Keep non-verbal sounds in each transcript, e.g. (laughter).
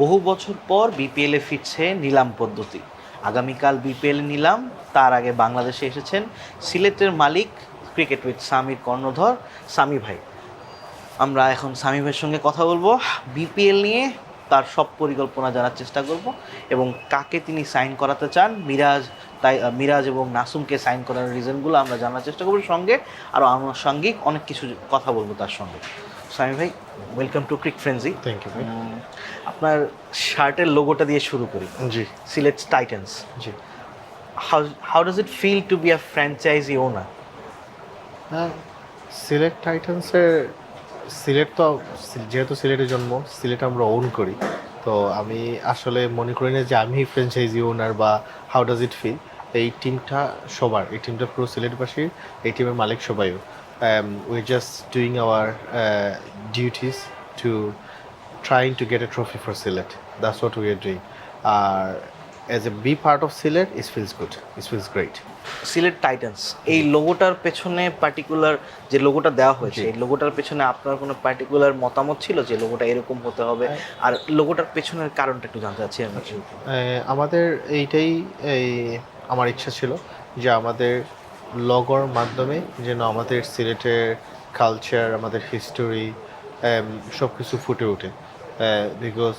বহু বছর পর বিপিএলে ফিরছে নিলাম পদ্ধতি। আগামীকাল বিপিএল নিলাম, তার আগে বাংলাদেশে এসেছেন সিলেটের মালিক, ক্রিকেট উইথ সামির কর্ণধর। সামি ভাই, আমরা এখন সামি ভাইয়ের সঙ্গে কথা বলব। বিপিএল নিয়ে তার সব পরিকল্পনা জানার চেষ্টা করব এবং কাকে তিনি সাইন করাতে চান, মিরাজ, তাই মিরাজ এবং নাসুমকে সাইন করার রিজনগুলো আমরা জানার চেষ্টা করব। সঙ্গে আরও আনুষঙ্গিক অনেক কিছু কথা বলব তার সঙ্গে। সামি ভাই welcome to Cric Frenzy thank you ভাই। আপনার শার্টের লোগোটা দিয়ে শুরু করি। জি। Sylhet Titans G. How how does it feel to be a franchise owner হ্যাঁ সিলেট টাইটান্সের সিলেট তো যেহেতু সিলেটে জন্ম সিলেট আমরা ওন করি। তো আমি আসলে মনে করি না যে আমি ফ্র্যাঞ্চাইজি ওনার বা হাউ ডাজ ইট ফিল এই টিমটা সবার এই টিমটা পুরো সিলেটবাসীর এই টিমের মালিক সবাইও। We just doing our duties to trying to get a trophy for Sylhet that's what we are doing are as a be part of Sylhet is feels good is feels great Sylhet Titans এই লোগোটার পেছনে particular যে লোগোটা দেওয়া হয়েছে। এই লোগোটার পেছনে আপনার কোনো পার্টিকুলার মতামত ছিল যে লোগোটা এরকম হতে হবে? আর লোগোটার পেছনের কারণটা একটু জানতে চাচ্ছি আমি। আমাদের এইটাই এই আমার ইচ্ছা ছিল যে আমাদের লগর মাধ্যমে যেন আমাদের সিলেটের কালচার আমাদের হিস্টোরি সব কিছু ফুটে ওঠে। Because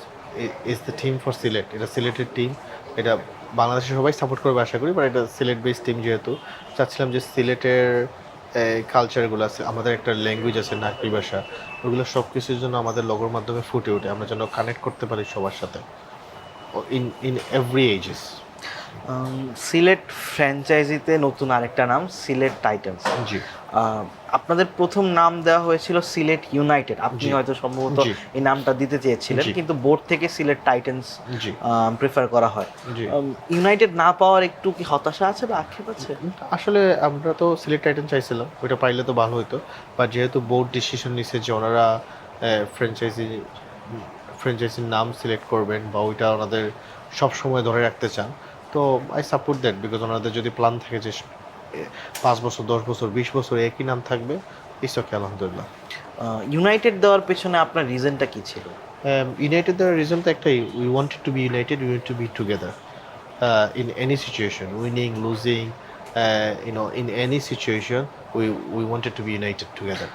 is the team for Sylhet এটা সিলেটের টিম এটা বাংলাদেশে সবাই সাপোর্ট করবে আশা করি বাট এটা সিলেট বেস টিম যেহেতু চাচ্ছিলাম যে সিলেটের কালচারগুলো আছে আমাদের একটা ল্যাঙ্গুয়েজ আছে নাকি ভাষা ওগুলো সব কিছুর জন্য আমাদের লগর মাধ্যমে ফুটে ওঠে আমরা যেন কানেক্ট করতে পারি সবার সাথে in every ages um, Sylhet ফ্র্যাঞ্চাইজিতে নতুন আরেকটা নাম সিলেট টাইটান্স। জি। আপনাদের প্রথম নাম দেওয়া হয়েছিল সিলেট ইউনাইটেড। আপনি হয়তো সম্ভবত এই নামটা দিতে চেয়েছিলেন কিন্তু বোর্ড থেকে সিলেট টাইটান্স প্রেফার করা হয়। ইউনাইটেড না পাওয়ার একটু কি হতাশা আছে বা আক্ষেপ আছে? আসলে আমরা তো সিলেট টাইটান চাইছিলাম ওইটা পাইলে তো ভালো হতো বা যেহেতু বোর্ড ডিসিশন নিছে যে ওনারা ফ্র্যাঞ্চাইজি ফ্র্যাঞ্চাইজির নাম সিলেক্ট করবেন বা ওইটা ওনাদের সবসময় ধরে রাখতে চান তো আই সাপোর্ট দ্যাট বিকজ ওনাদের যদি প্ল্যান থাকে যে পাঁচ বছর দশ বছর বিশ বছর একই নাম থাকবে ইটস ওকে আলহামদুলিল্লাহ। ইউনাইটেড দেওয়ার পেছনে আপনার রিজনটা কি ছিল? ইউনাইটেড দেওয়ার রিজন তো একটাই we wanted to be united we want to be together in any situation winning losing you know in any situation we we wanted to be united together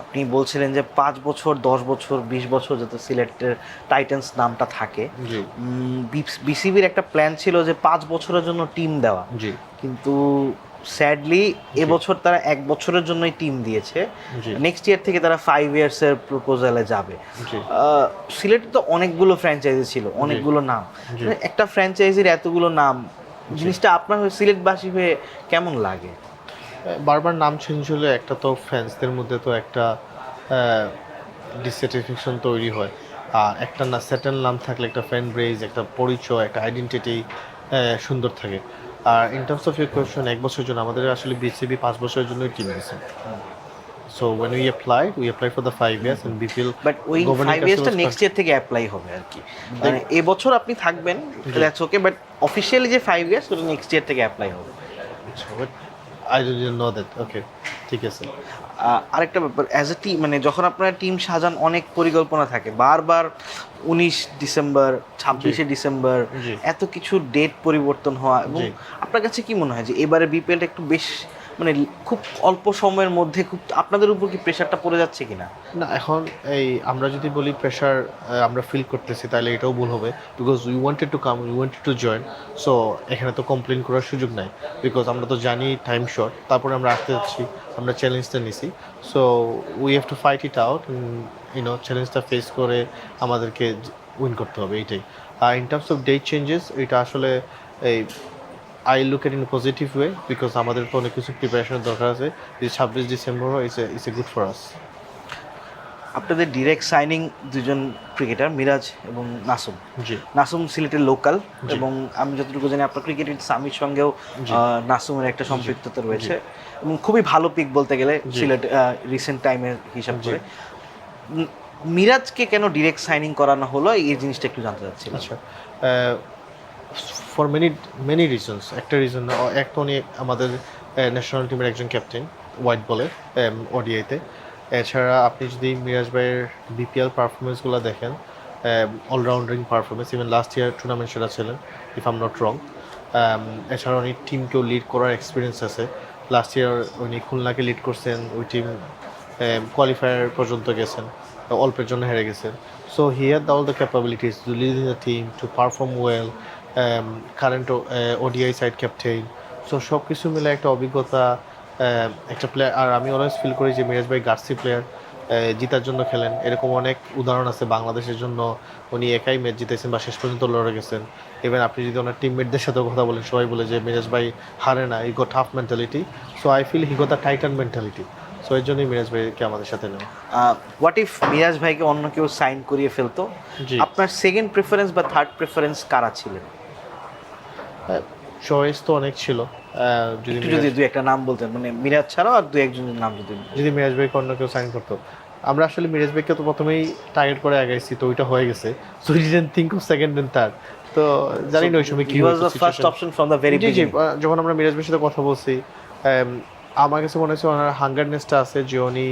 আপনি বলছিলেন যে পাঁচ বছর দশ বছর বিশ বছর যাতে সিলেটের টাইটান্স নামটা থাকে। বিসিবির একটা প্ল্যান ছিল যে পাঁচ বছরের জন্য টিম দেওয়া। কিন্তু স্যাডলি এবছর তারা এক বছরের জন্যই টিম দিয়েছে। নেক্সট ইয়ার থেকে তারা ফাইভ ইয়ার্সের প্রপোজালে যাবে। সিলেটে তো অনেকগুলো ফ্র্যাঞ্চাইজি ছিল অনেকগুলো নাম। মানে একটা ফ্র্যাঞ্চাইজির এতগুলো নাম জিনিসটা আপনার হয়ে সিলেটবাসী হয়ে কেমন লাগে? বারবার নাম চেঞ্জ হলে একটা তো ফ্যান্সদের মধ্যে তো একটা ডিসস্যাটিসফ্যাকশন তৈরি হয়। আর একটা না সেটেল নাম থাকলে একটা ফ্যান ব্রেজ একটা পরিচয় একটা আইডেন্টিটি সুন্দর থাকে। আর in terms of your question এক বছরের জন্য আমাদের আসলে বিসিবি পাঁচ বছরের জন্যই টিম দিয়েছে so when we apply we apply for the five years and B P L but ওই ফাইভ ইয়ার্সটা নেক্সট ইয়ার থেকে অ্যাপ্লাই হবে আর কি। মানে এবছর আপনি থাকবেন দ্যাটস ওকে বাট অফিসিয়ালি যে ফাইভ ইয়ার্স ওটা নেক্সট ইয়ার থেকে অ্যাপ্লাই হবে। I don't know that okay ঠিক আছে। আরেকটা ব্যাপার অ্যাজ এ টিম মানে যখন আপনারা টিম সাজান অনেক পরিকল্পনা থাকে বারবার উনিশ ডিসেম্বর ছাব্বিশে ডিসেম্বর এত কিছু ডেট পরিবর্তন হওয়া এবং আপনার কাছে কি মনে হয় যে এবারে বিপিএলটা একটু বেশ মানে খুব অল্প সময়ের মধ্যে খুব, আপনাদের উপর কি প্রেশারটা পড়ে যাচ্ছে কিনা? না, এখন এই আমরা যদি বলি প্রেশার আমরা ফিল করতেছি, তাহলে এটাও ভুল হবে। Because we wanted to come we wanted to join so এখানে তো কমপ্লেন করার সুযোগ নাই। বিকজ আমরা তো জানি টাইম শর্ট তারপরে আমরা আসতে যাচ্ছি, আমরা চ্যালেঞ্জটা নিছি। So we have to fight it out you know চ্যালেঞ্জটা ফেস করে আমাদেরকে উইন করতে হবে, এইটাই। আর in terms of date changes এটা আসলে এই I look at in positive way because আমাদের তো অনেক কিছু প্রিপারেশনের দরকার আছে। যে ছাব্বিশ December is is a good for us আপনাদের ডিরেক্ট সাইনিং দুজন ক্রিকেটার মিরাজ এবং নাসুম। জি। নাসুম সিলেটের লোকাল এবং আমি যতটুকু জানি আপনার ক্রিকেটের সামির সঙ্গেও নাসুমের একটা সম্পৃক্ততা রয়েছে এবং খুবই ভালো পিক বলতে গেলে সিলেট রিসেন্ট টাইমের হিসাব করে। মিরাজকে কেন ডিরেক্ট সাইনিং করানো হলো? এই জিনিসটা একটু জানতে চাচ্ছি আচ্ছা ফর মেনি মেনি রিজনস একটা রিজন এক তো উনি আমাদের ন্যাশনাল টিমের একজন ক্যাপ্টেন হোয়াইট বলে ওডিআইতে এছাড়া আপনি যদি মিরাজ ভাইয়ের বিপিএল পারফরমেন্সগুলো দেখেন allrounding performance even last year tournament সেরা ছিলেন ইফ আম নট রং এছাড়া উনি টিমকেও লিড করার এক্সপিরিয়েন্স আছে। লাস্ট ইয়ার উনি খুলনাকে লিড করছেন, ওই টিম কোয়ালিফায়ার পর্যন্ত গেছেন, অল্পের জন্য হেরে গেছেন। So he had all the capabilities to lead in the team to perform well current ODI side captain so সব কিছু মিলে একটা অভিজ্ঞতা একটা প্লেয়ার আর আমি অলওয়েজ ফিল করি যে মিরাজ ভাই গার্সি প্লেয়ার জিতার জন্য খেলেন। এরকম অনেক উদাহরণ আছে বাংলাদেশের জন্য। উনি একাই ম্যাচ জিতেছেন বা শেষ পর্যন্ত লড়ে গেছেন। ইভেন আপনি যদি ওনার টিমমেটদের সাথেও কথা বলেন সবাই বলে যে মিরাজ ভাই হারে না he go tough mentality so I feel he go the Titan mentality so এর জন্যই মিরাজ ভাইকে আমাদের সাথে নেওয়া। হোয়াট ইফ মিরাজ ভাইকে অন্য কেউ সাইন করিয়ে ফেলতো? জি। আপনার সেকেন্ড প্রেফারেন্স বা থার্ড প্রেফারেন্স কারা ছিলেন? চয়েস তো অনেক ছিল যদি যদি দুই একটা নাম বলতেন মানে মিরাজ ছাড়াও আর দুই একজনের নাম যদি যদি মিরাজ ভাইকে অন্য কেউ সাইন করতো। আমরা আসলে মিরাজ ভাইকে তো প্রথমেই টার্গেট করে আগাইছি তো ওইটা হয়ে গেছে। So he didn't think of second and third তো জানি না ওই সময় কি was the first option from the very যখন আমরা মিরাজ ভাইয়ের সাথে কথা বলছি আম, আমার কাছে মনে হচ্ছে ওনার হাঙ্গারনেসটা আছে যে উনি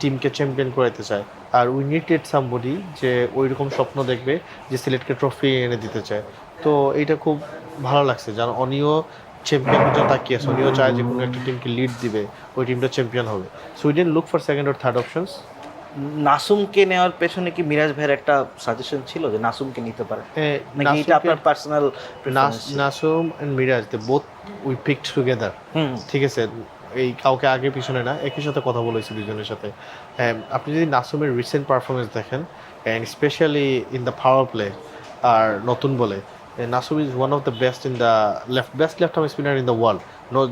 টিমকে চ্যাম্পিয়ন করাইতে চায়। আর উই নিডেড সামবডি যে ওই রকম স্বপ্ন দেখবে যে সিলেটকে ট্রফি এনে দিতে চায়। তো এইটা খুব ভালো লাগছে যেন উনিও চ্যাম্পিয়নের জন্য তাকিয়ে আছে। উনিও চায় যে কোনো একটা টিমকে লিড দিবে ওই টিমটা চ্যাম্পিয়ন হবে। So we look for second or third options নাসুমকে নেওয়ার পেছনে কি মিরাজ ভাইয়ের একটা সাজেশন ছিল যে নাসুমকে নিতে পারে? নাকি এটা আপনার personal Nasum and Miraz they both we picked together ঠিক আছে এই কাউকে আগে পিছনে না একই সাথে কথা বলেছি দুজনের সাথে। হ্যাঁ, আপনি যদি নাসুমের রিসেন্ট পারফরমেন্স দেখেন and specially in the power play আর নতুন বলে Nasum is one of the best in the left best left arm spinner in the world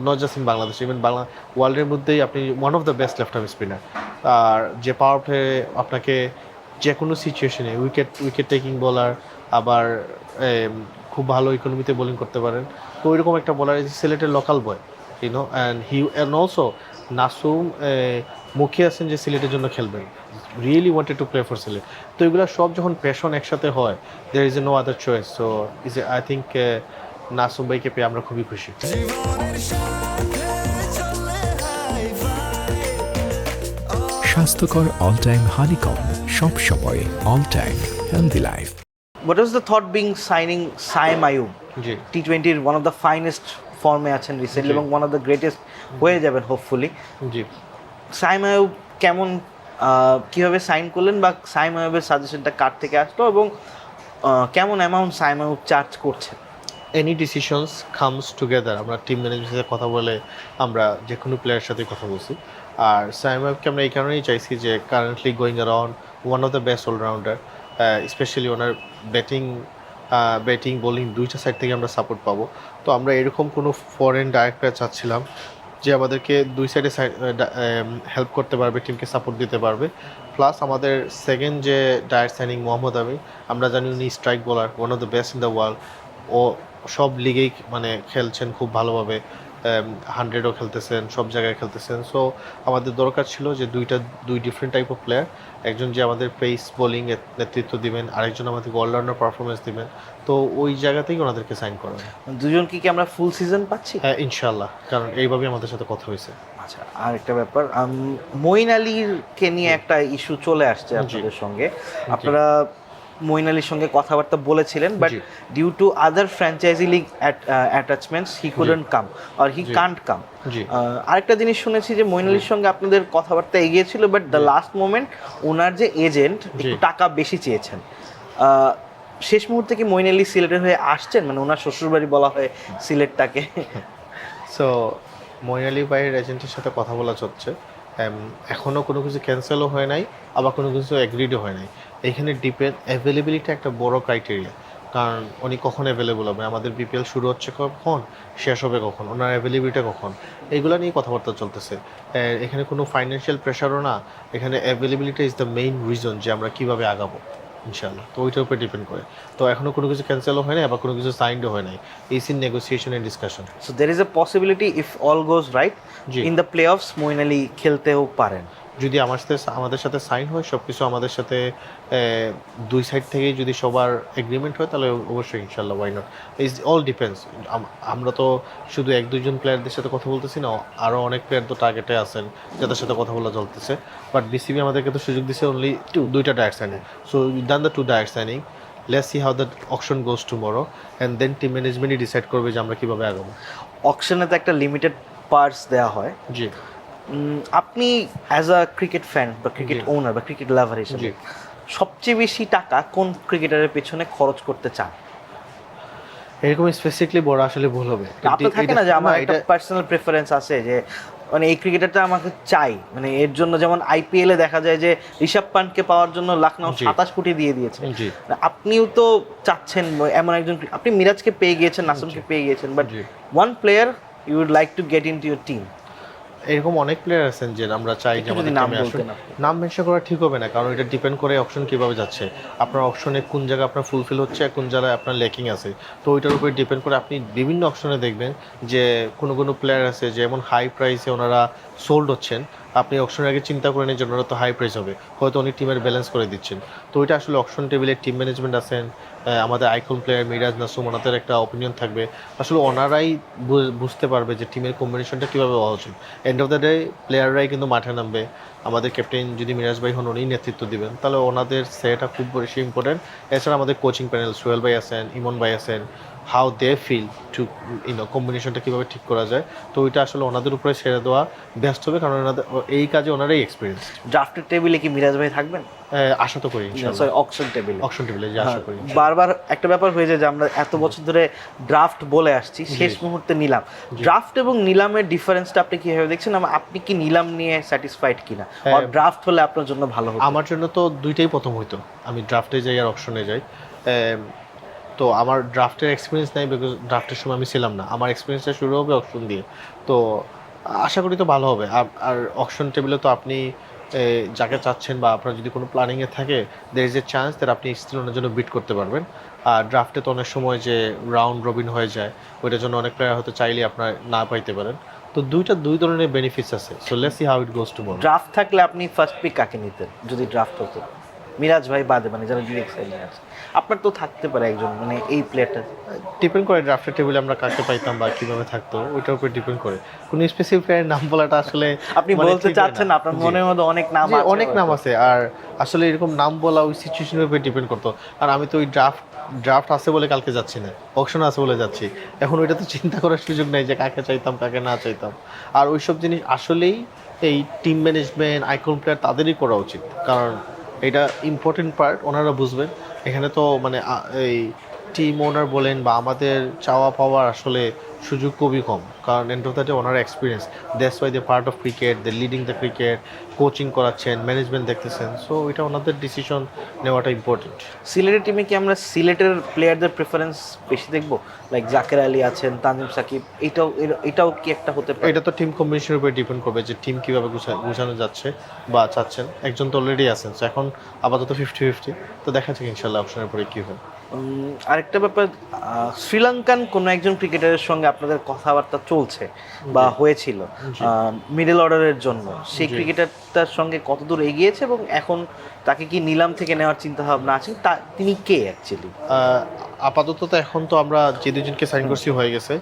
not just in Bangladesh even Bangla ওয়ার্ল্ডের মধ্যেই আপনি one of the best left arm spinner আর যে power play আপনাকে যে কোনো সিচুয়েশনে wicket wicket taking বলার আবার খুব ভালো ইকোনমিতে বোলিং করতে পারেন। তো ওইরকম একটা বলার সিলেটের local boy you know and he and also Nasum মুখে আছেন যে সিলেটের জন্য খেলবেন। Really wanted to play for Sylhet তো এগুলো সব যখন প্যাশন একসাথে হয় there is a no other choice so is I think Nasum ভাইকে পেয়ে আমরা খুবই খুশি। স্বাস্থ্যকর অল টাইম হানিকম সব সময় all time healthy life what was the thought being signing Saim Ayub G T টোয়েন্টির ওয়ান অফ দ্য ফাইনেস্ট ফর্মে আছেন রিসেন্টলি এবং ওয়ান অফ দ্য গ্রেটেস্ট হয়ে যাবেন হোপফুলি জি। সাইম আয়ুব কেমন কীভাবে সাইন করলেন বা সাইম আয়ুবের সাজেশনটা কার থেকে আসলো এবং কেমন অ্যামাউন্ট সাইম আয়ুব চার্জ করছেন? এনি ডিসিশনস কামস টুগেদার আমরা টিম ম্যানেজমেন্টের সাথে কথা বলে আমরা যে কোনো প্লেয়ারের সাথে কথা বলছি। আর সাইমাবকে আমরা এই কারণেই চাইছি যে currently going around one of the best allrounder specially owner batting batting bowling দুইটা সাইড থেকে আমরা সাপোর্ট পাবো। তো আমরা এরকম কোনো ফরেন ডাইরেক্টর চাচ্ছিলাম যে আমাদেরকে দুই সাইডে হেল্প করতে পারবে টিমকে সাপোর্ট দিতে পারবে। প্লাস আমাদের সেকেন্ড যে ডায়ার সাইনিং মোহাম্মদ আমির, আমরা জানি উনি strike bowler one of the best in the world ও সব লিগেই মানে খেলছেন খুব ভালোভাবে। হান্ড্রেডও খেলতেছেন সব জায়গায় খেলতেছেন। সো আমাদের দরকার ছিল যে দুইটা দুই ডিফারেন্ট টাইপ অফ প্লেয়ার একজন যে আমাদের পেস বোলিং নেতৃত্ব দিবেন আরেকজন আমাদেরকে অলরাউন্ডার পারফরমেন্স দিবেন। তো ওই জায়গাতেই ওনাদেরকে সাইন করা দুজনকে কি আমরা ফুল সিজন পাচ্ছি? হ্যাঁ ইনশাল্লাহ কারণ এইভাবেই আমাদের সাথে কথা হয়েছে। আচ্ছা আর একটা ব্যাপার মঈন আলীকে নিয়ে একটা ইস্যু চলে আসছে আপনাদের সঙ্গে। আপনারা মঈন আলীর সঙ্গে কথাবার্তা বলেছিলেন but due to other franchise league attachments he couldn't come or he can't come আরেকটা জিনিস শুনেছি যে মইন আলীর সঙ্গে আপনাদের কথাবার্তা এগিয়েছিল বাট দ্য লাস্ট মোমেন্ট ওনার যে এজেন্ট একটু টাকা বেশি চেয়েছেন। শেষ মুহূর্তে কি মঈন আলী সিলেটের হয়ে আসছেন? মানে ওনার শ্বশুরবাড়ি বলা হয় সিলেটটাকে। (laughs) সো মইন আলী ভাইয়ের এজেন্টের সাথে কথা বলা চলছে। এখনও কোনো কিছু ক্যান্সেলও হয় নাই আবার কোনো কিছু এগ্রিডও হয় নাই। এখানে ডিপেন্ড অ্যাভেলেবিলিটি একটা বড় ক্রাইটেরিয়া কারণ উনি কখন অ্যাভেলেবল হবে? আমাদের বিপিএল শুরু হচ্ছে কখন? শেষ হবে কখন? ওনার অ্যাভেলেবিলিটি কখন? এগুলো নিয়ে কথাবার্তা চলতেছে। এখানে কোনো ফাইন্যান্সিয়াল প্রেশারও না। এখানে availability is the main reason যে আমরা কীভাবে আগাবো ইনশাল্লাহ তো ওইটার উপরে ডিপেন্ড করে। তো এখনও কোনো কিছু ক্যান্সেলও হয় নাই বা কোনো কিছু সাইন্ডও হয় নাই। Is in negotiation and discussion so there is a possibility if all goes right. In the playoffs Ali খেলতেও পারেন। যদি আমার সাথে আমাদের সাথে সাইন হয় সব কিছু আমাদের সাথে দুই সাইড থেকেই যদি সবার এগ্রিমেন্ট হয় তাহলে অবশ্যই ইনশাল্লাহ why not is all depends আমরা তো শুধু এক দুইজন প্লেয়ারদের সাথে কথা বলতেছি না আরও অনেক প্লেয়ার তো টার্গেটে আছেন যাদের সাথে কথা বলা চলতেছে। বাট বিসিবি আমাদেরকে তো সুযোগ দিচ্ছে অনলি টু দুইটা direct signing so done the two direct signing let's see how the auction goes tomorrow and then team ম্যানেজমেন্টই decide করবে যে আমরা কীভাবে আগাবো। অকশনে তো একটা লিমিটেড পার্টস দেওয়া হয়। জি। আপনি অ্যাজ আ ক্রিকেট ফ্যান বা ক্রিকেট ওনার বা ক্রিকেট লাভার হিসেবে সবচেয়ে বেশি টাকা কোন ক্রিকেটারের পেছনে খরচ করতে চান? এরকম স্পেসিফিকলি বড় আসলে ভুল হবে। আপনার থাকে না যে আমার একটা পার্সোনাল প্রেফারেন্স আছে যে মানে এই ক্রিকেটারটা আমাকে চাই। মানে এর জন্য যেমন আইপিএল এ দেখা যায় যে ঋষভ পান্টকে পাওয়ার জন্য লখনৌ জি। সাতাশ কোটি দিয়ে দিয়েছে। আপনিও তো চাচ্ছেন এমন একজন আপনি মিরাজকে পেয়ে গিয়েছেন নাসুমকে পেয়ে গিয়েছেন but one player you would like to get into your team এরকম অনেক প্লেয়ার আছেন যে আমরা চাই যে আমাদের নাম নাম মেনশন করা ঠিক হবে না কারণ এটা ডিপেন্ড করে অপশন কীভাবে যাচ্ছে। আপনার অপশনে কোন জায়গায় আপনার ফুলফিল হচ্ছে কোন জায়গায় আপনার লেকিং আছে। তো ওইটার উপরে ডিপেন্ড করে আপনি বিভিন্ন অপশনে দেখবেন যে কোনো কোনো প্লেয়ার আছে যেমন হাই প্রাইসে ওনারা সোল্ড হচ্ছেন। আপনি অপশনের আগে চিন্তা করে নিন যে ওনারা তো হাই প্রাইস হবে। হয়তো উনি টিমের ব্যালেন্স করে দিচ্ছেন। তো ওইটা আসলে অপশন টেবিলের টিম ম্যানেজমেন্ট আছেন আমাদের আইকন প্লেয়ার মিরাজ নাসুম ওনাদের একটা অপিনিয়ন থাকবে। আসলে ওনারাই বুঝতে পারবে যে টিমের কম্বিনেশনটা কীভাবে হওয়া উচিত। এন্ড অফ দ্য ডে প্লেয়াররাই কিন্তু মাঠে নামবে। আমাদের ক্যাপ্টেন যদি মিরাজ ভাই হন উনি নেতৃত্ব দিবেন। তাহলে ওনাদের সেটা খুব বেশি ইম্পর্টেন্ট এছাড়া আমাদের কোচিং প্যানেল সোহেল ভাই আছেন, ইমন ভাই আছেন how they feel to you know কম্বিনেশনটা কীভাবে ঠিক করা যায়। তো ওইটা আসলে ওনাদের উপরে ছেড়ে দেওয়া ব্যস্ত হবে কারণ ওনাদের এই কাজে ওনারাই এক্সপিরিয়েন্স ড্রাফটের টেবিলে কি মিরাজ ভাই থাকবেন? আশা তো করি সরি অকশন টেবিলে অপশন টেবিলে যে আশা করি বারবার একটা ব্যাপার হয়ে যায় যে আমরা এত বছর ধরে ড্রাফট বলে আসছি শেষ মুহূর্তে নিলাম। ড্রাফট এবং নিলামের ডিফারেন্সটা আপনি কীভাবে দেখছেন? আপনি কি নিলাম নিয়ে স্যাটিসফাইড কিনা? হ্যাঁ। আর ড্রাফট হলে আপনার জন্য ভালো হতো? আমার জন্য তো দুইটাই প্রথম হইতো। আমি ড্রাফটে যাই আর অপশনে যাই। তো আমার ড্রাফটের এক্সপিরিয়েন্স নাই বিকজ ড্রাফটের সময় আমি ছিলাম না। আমার এক্সপিরিয়েন্সটা শুরু হবে অপশন দিয়ে। তো আশা করি তো ভালো হবে। আর- অপশন টেবিলে তো আপনি যাকে চাচ্ছেন বা আপনার যদি কোনো প্ল্যানিংয়ে থাকে there is a chance that আপনি স্টিল ওনার জন্য বিট করতে পারবেন। আর ড্রাফটে তো অনেক সময় যে রাউন্ড রবিন হয়ে যায়, ওইটার জন্য অনেক প্লেয়ার হয়তো চাইলে আপনার না পাইতে পারেন। তো দুইটা, দুই ধরনের বেনিফিটস আছে। So let's see how it goes to draft থাকলে আপনি ফার্স্ট পিক কাকে নিতেন? যদি ড্রাফট হতো। মিরাজ ভাই বাদে মানে যারা ডিরেক্ট সাইডে আছে। আপনার তো থাকতে পারে একজন মানে এই প্লেয়ারটা ডিপেন্ড করে ড্রাফটের টেবিলে আমরা কাকে পাইতাম বা কীভাবে থাকতো ওইটার উপর ডিপেন্ড করে। কোন স্পেসিফিক প্লেয়ারের নাম বলাটা আসলে আপনি মানে বলতে চাচ্ছেন আপনার। মনের মধ্যে অনেক নাম আছে অনেক নাম আছে। আর আসলে এরকম নাম বলা ওই সিচুয়েশনের উপর ডিপেন্ড করতো। আর আমি তো ওই ড্রাফট ড্রাফট আছে বলে কালকে যাচ্ছি না। অপশন আছে বলে যাচ্ছি। এখন ওইটা তো চিন্তা করার সুযোগ নেই যে কাকে চাইতাম কাকে না চাইতাম। আর ওইসব জিনিস আসলেই এই টিম ম্যানেজমেন্ট আইকন প্লেয়ার তাদেরই করা উচিত। কারণ এটা ইম্পর্টেন্ট পার্ট ওনারা বুঝবেন। এখানে তো মানে এই টিম ওনার বলেন বা আমাদের চাওয়া পাওয়ার আসলে সুযোগ খুবই কম। কারণ end of the day owner experience that's why the part of cricket the leading the cricket coaching করাচ্ছেন ম্যানেজমেন্ট দেখতেছেন। সো এটা ওনাদের ডিসিশন নেওয়াটা ইম্পর্টেন্ট সিলেটের টিমে কি আমরা সিলেটের প্লেয়ারদের প্রেফারেন্স বেশি দেখব? লাইক জাকের আলী আছেন তানজিম সাকিব এটাও এটাও কি একটা হতে পারে? এটা তো টিম কম্বিনেশনের উপরে ডিপেন্ড করবে যে টিম কীভাবে গুছানো যাচ্ছে বা চাচ্ছেন। একজন তো অলরেডি আছেন So এখন আপাতত ফিফটি ফিফটি তো দেখা যাক ইনশাল্লাহ অপশনের উপরে কী হয়। আরেকটা ব্যাপার শ্রীলঙ্কান কোনো একজন ক্রিকেটারের সঙ্গে আপনাদের কথাবার্তা চলছে বা হয়েছিল মিডল অর্ডারের জন্য। সেই ক্রিকেটারটার সঙ্গে কতদূর এগিয়েছে এবং এখন তাকে কি নিলাম থেকে নেওয়ার চিন্তা ভাবনা আছে? তা তিনি কে অ্যাকচুয়ালি আপাতত তো এখন তো আমরা যে দুজনকে সাইন করছি হয়ে গেছে।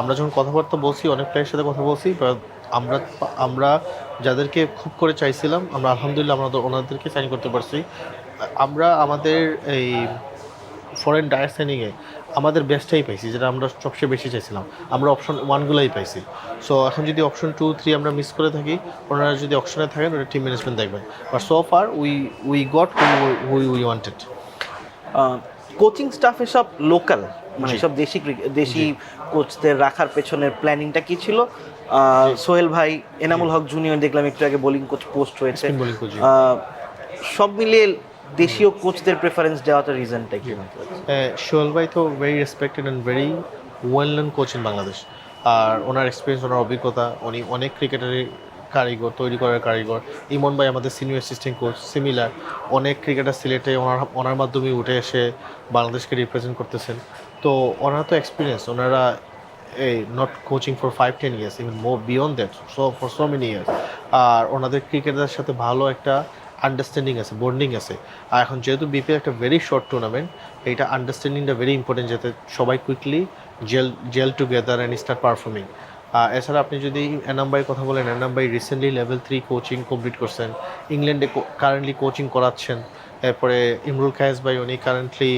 আমরা যখন কথাবার্তা বলছি অনেক প্লেয়ারের সাথে কথা বলছি আমরা আমরা যাদেরকে খুব করে চাইছিলাম আমরা আলহামদুলিল্লাহ আমরা ওনাদেরকে সাইন করতে পারছি। আমরা আমাদের এই ফরেন ডায়ার সাইনিংয়ে আমাদের বেস্টটাই পাইছি যেটা আমরা সবচেয়ে বেশি চাইছিলাম। আমরা অপশন ওয়ানগুলোই পাইছি। সো এখন যদি অপশন টু থ্রি আমরা মিস করে থাকি ওনারা যদি অপশনে থাকেন ওটা টিম ম্যানেজমেন্ট দেখবেন। But so far we we got we we wanted coaching স্টাফে সব লোকাল মানে সব দেশি দেশি কোচদের রাখার পেছনের প্ল্যানিংটা কি ছিল? সোহেল ভাই এনামুল হক জুনিয়র দেখলাম একটু আগে বোলিং কোচ পোস্ট হয়েছে সব মিলিয়ে দেশীয় কোচদের প্রেফারেন্স দেওয়াটা রিজনটা কি? শোয়েল ভাই তো very respected and very well known coach in Bangladesh আর ওনার এক্সপিরিয়েন্স ওনার অভিজ্ঞতা, উনি অনেক ক্রিকেটারের কারিগর, তৈরি করার কারিগর। ইমন ভাই আমাদের সিনিয়র অ্যাসিস্ট্যান্ট কোচ সিমিলার অনেক ক্রিকেটার সিলেটে ওনার ওনার মাধ্যমে উঠে এসে বাংলাদেশকে রিপ্রেজেন্ট করতেছেন। তো ওনারা তো এক্সপিরিয়েন্স ওনারা এই not coaching for five ten years even more beyond that so for so many years আর ওনাদের ক্রিকেটারদের সাথে ভালো একটা আন্ডারস্ট্যান্ডিং আছে বন্ডিং আছে। আর এখন যেহেতু বিপিএল একটা ভেরি শর্ট টুর্নামেন্ট এইটা আন্ডারস্ট্যান্ডিংটা ভেরি ইম্পর্টেন্ট যাতে সবাই quickly gel gel together and start performing এছাড়া আপনি যদি এনাম্বাই কথা বলেন এনাম্বাই recently level three coaching complete করছেন ইংল্যান্ডে কারেন্টলি কোচিং করাচ্ছেন, এরপরে ইমরুল কায়েস ভাই উনি কারেন্টলি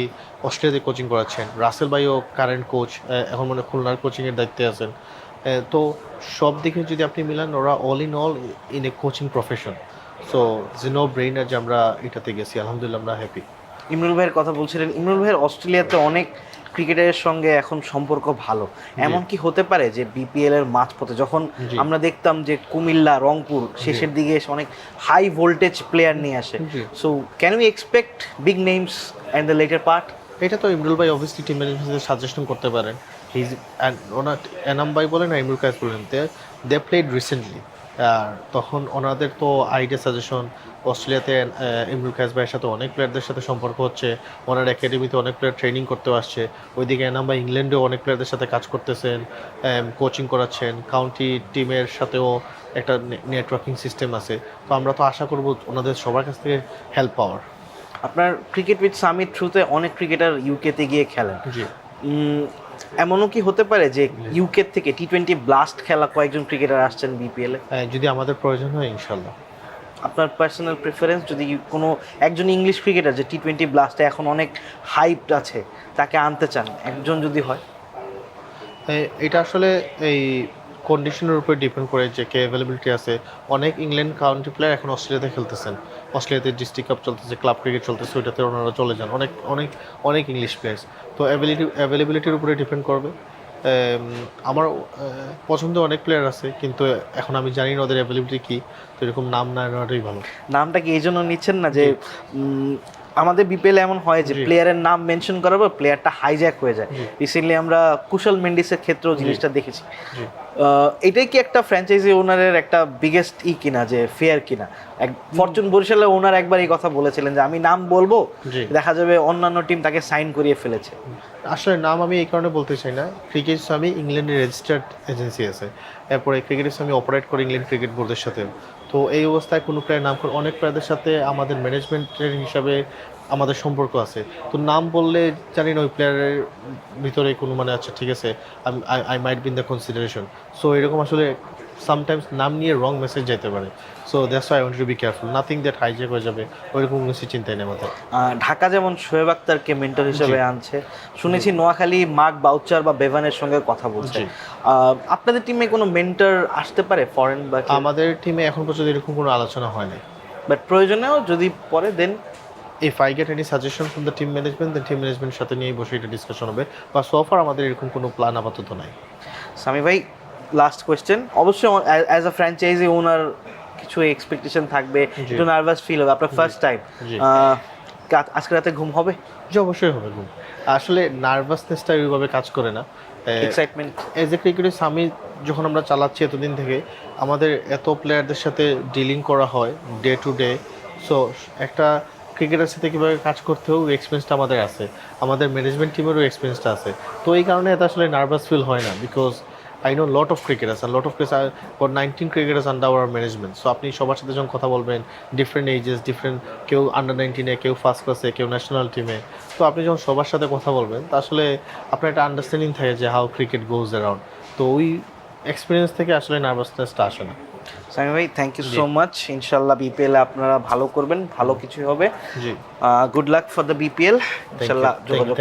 অস্ট্রেলিয়াতে কোচিং করাচ্ছেন রাসেল ভাইও কারেন্ট কোচ এখন মানে খুলনার কোচিংয়ের দায়িত্বে আছেন। তো সব দিকে যদি আপনি মিলান, ওরা all in all in a coaching profession so no brainer যে আমরা এটাতে গেছি। আলহামদুলিল্লাহ আমরা হ্যাপি ইমরুল ভাইয়ের কথা বলছিলেন। ইমরুল ভাইয়ের অস্ট্রেলিয়াতে অনেক ক্রিকেটারের সঙ্গে এখন সম্পর্ক ভালো। এমন কি হতে পারে যে বিপিএল এর মাঝপথে যখন আমরা দেখতাম যে কুমিল্লা রংপুর শেষের দিকে এসে অনেক হাই ভোল্টেজ প্লেয়ার নিয়ে আসে। So can we expect big names and the latter part এটা তো ইমরুল ভাই অবভিয়াসলি টিম ম্যানেজমেন্টের সাজেশন করতে পারেন। হিজ ওনার এনাম ভাই বলেন আর ইমরুল কাজ বলেন দে দে প্লেড রিসেন্টলি আর তখন ওনাদের তো আইডিয়া সাজেশন অস্ট্রেলিয়াতে ইমরুল কাজ ভাইয়ের সাথে অনেক প্লেয়ারদের সাথে সম্পর্ক হচ্ছে ওনার একাডেমিতে অনেক প্লেয়ার ট্রেনিং করতে আসছে ওইদিকে এনাম ভাই ইংল্যান্ডেও অনেক প্লেয়ারদের সাথে কাজ করতেছেন কোচিং করাচ্ছেন কাউন্টি টিমের সাথেও একটা নেটওয়ার্কিং সিস্টেম আছে তো আমরা তো আশা করব ওনাদের সবার কাছ থেকে হেল্প পাওয়ার। আপনার ক্রিকেট উইথ সামিট থ্রুতে অনেক ক্রিকেটার ইউকেতে গিয়ে খেলেন। এমনও কি হতে পারে যে ইউকে থেকে টি টোয়েন্টি ব্লাস্ট খেলা কয়েকজন ক্রিকেটার আসছেন বিপিএল এ? হ্যাঁ, যদি আমাদের প্রয়োজন হয় ইনশাল্লাহ আপনার পার্সোনাল প্রেফারেন্স যদি কোনো একজন ইংলিশ ক্রিকেটার যে টি টোয়েন্টি ব্লাস্টে এখন অনেক হাইপ আছে তাকে আনতে চান একজন যদি হয়? এটা আসলে এই কন্ডিশনের উপর ডিপেন্ড করে যে কে অ্যাভেলেবিলিটি আছে। অনেক ইংল্যান্ড কাউন্টি প্লেয়ার এখন অস্ট্রেলিয়াতে খেলতেছেন। অস্ট্রেলিয়াতে ডিস্ট্রিক্ট কাপ চলতেছে ক্লাব ক্রিকেট চলতেছে ওইটাতে ওনারা চলে যান। অনেক অনেক অনেক ইংলিশ প্লেয়ার্স তো অ্যাবিলিটি অ্যাভেলেবিলিটির উপরে ডিপেন্ড করবে। আমার পছন্দ অনেক প্লেয়ার আছে কিন্তু এখন আমি জানি না ওদের অ্যাভেলেবিলিটি কী। তো এরকম নাম না নেওয়াটাই ভালো। নামটা কি এই জন্য নিচ্ছেন না যে আমাদের বিপিএল এমন হয় যে প্লেয়ারের নাম মেনশন করার পর প্লেয়ারটা হাইজ্যাক হয়ে যায়। রিসেন্টলি আমরা কুশল মেন্ডিসের ক্ষেত্রেও জিনিসটা দেখেছি। এটাই কি একটা ফ্র্যাঞ্চাইজি ওনারের একটা বিগেস্ট ই কিনা যে ফেয়ার কিনা? এক ফরচুন বরিশালের ওনার একবার এই কথা বলেছিলেন যে আমি নাম বলব দেখা যাবে অন্যান্য টিম তাকে সাইন করিয়ে ফেলেছে। আসলে নাম আমি এই কারণে বলতে চাই না। ক্রিকেট আমি ইংল্যান্ডের রেজিস্টার্ড এজেন্সি আছে। এরপরে ক্রিকেট আমি অপারেট করি ইংল্যান্ড ক্রিকেট বোর্ডের সাথে তো এই অবস্থায় কোনো প্লেয়ার নাম করে অনেক প্রায়দের সাথে আমাদের ম্যানেজমেন্টের হিসাবে আমাদের সম্পর্ক আছে। তো নাম বললে জানি না ওই প্লেয়ারের ভিতরে কোনো মানে আচ্ছা ঠিক আছে I might been the consideration so এরকম আসলে সামটাইমস নাম নিয়ে রং মেসেজ যেতে পারে। So that's I want to be careful nothing that hijack হয়ে যাবে ওইরকম কিছু চিন্তাই নেই আমাদের। ঢাকা যেমন শোয়েব আক্তারকে মেন্টর হিসেবে আনছে শুনেছি নোয়াখালী মার্ক বাউচার বা বেভানের সঙ্গে কথা বলছে। আপনাদের টিমে কোনো মেন্টর আসতে পারে ফরেন বা আমাদের টিমে এখন পর্যন্ত এরকম কোনো আলোচনা হয় হয়নি। বাট প্রয়োজনেও যদি পরে then if I get any suggestion from the team management then team management সাথে নিয়ে বসে এটা ডিসকাশন হবে। বা সোফার আমাদের এরকম কোনো প্ল্যান আপাতত নাই। সামি ভাই লাস্ট কোয়েশ্চেন অবশ্যই অ্যাজ আ ফ্র্যাঞ্চাইজি ওনার কিছু এক্সপেকটেশন থাকবে। জি। একটু নার্ভাস ফিল হবে আপনার ফার্স্ট টাইম জি। আজকে রাতে ঘুম হবে? যে অবশ্যই হবে ঘুম। আসলে নার্ভাসনেসটা ওইভাবে কাজ করে না। এক্সাইটমেন্ট এজ এ ক্রিকেটার আমি যখন আমরা চালাচ্ছি এতদিন থেকে আমাদের এত প্লেয়ারদের সাথে ডিলিং করা হয় ডে টু ডে সো একটা ক্রিকেটের সাথে কীভাবে কাজ করতেও এক্সপিরিয়েন্সটা আমাদের আছে। আমাদের ম্যানেজমেন্ট টিমেরও এক্সপিরিয়েন্সটা আছে। তো এই কারণে এত আসলে নার্ভাস ফিল হয় না because I know lot of cricketers R lot of for nineteen cricketers under our management so আপনি সবার সাথে যখন কথা বলবেন ডিফারেন্ট এজেস ডিফারেন্ট কেউ আন্ডার নাইনটিনে কেউ ফার্স্ট ক্লাসে কেউ ন্যাশনাল টিমে তো আপনি যখন সবার সাথে কথা বলবেন, তা আসলে আপনার একটা আন্ডারস্ট্যান্ডিং থাকে যে হাউ ক্রিকেট গোজ অ্যারাউন্ড তো ওই এক্সপিরিয়েন্স থেকে আসলে নার্ভাসনেসটা আসে না। সামি ভাই থ্যাংক ইউ সো মাচ ইনশাল্লাহ বিপিএল আপনারা ভালো করবেন ভালো কিছু হবে। Good luck for the BPL ইনশাল্লাহ যোগাযোগ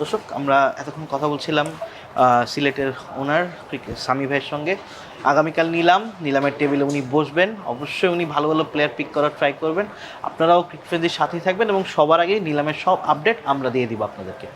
দর্শক আমরা এতক্ষণ কথা বলছিলাম সিলেটের ওনার সামি ভাইয়ের সঙ্গে। আগামীকাল নিলাম। নিলামের টেবিলে উনি বসবেন। অবশ্যই উনি ভালো ভালো প্লেয়ার পিক করার ট্রাই করবেন। আপনারাও ক্রিকেট ফ্রেন্ডের সাথেই থাকবেন এবং সবার আগে নিলামের সব আপডেট আমরা দিয়ে দিব আপনাদেরকে।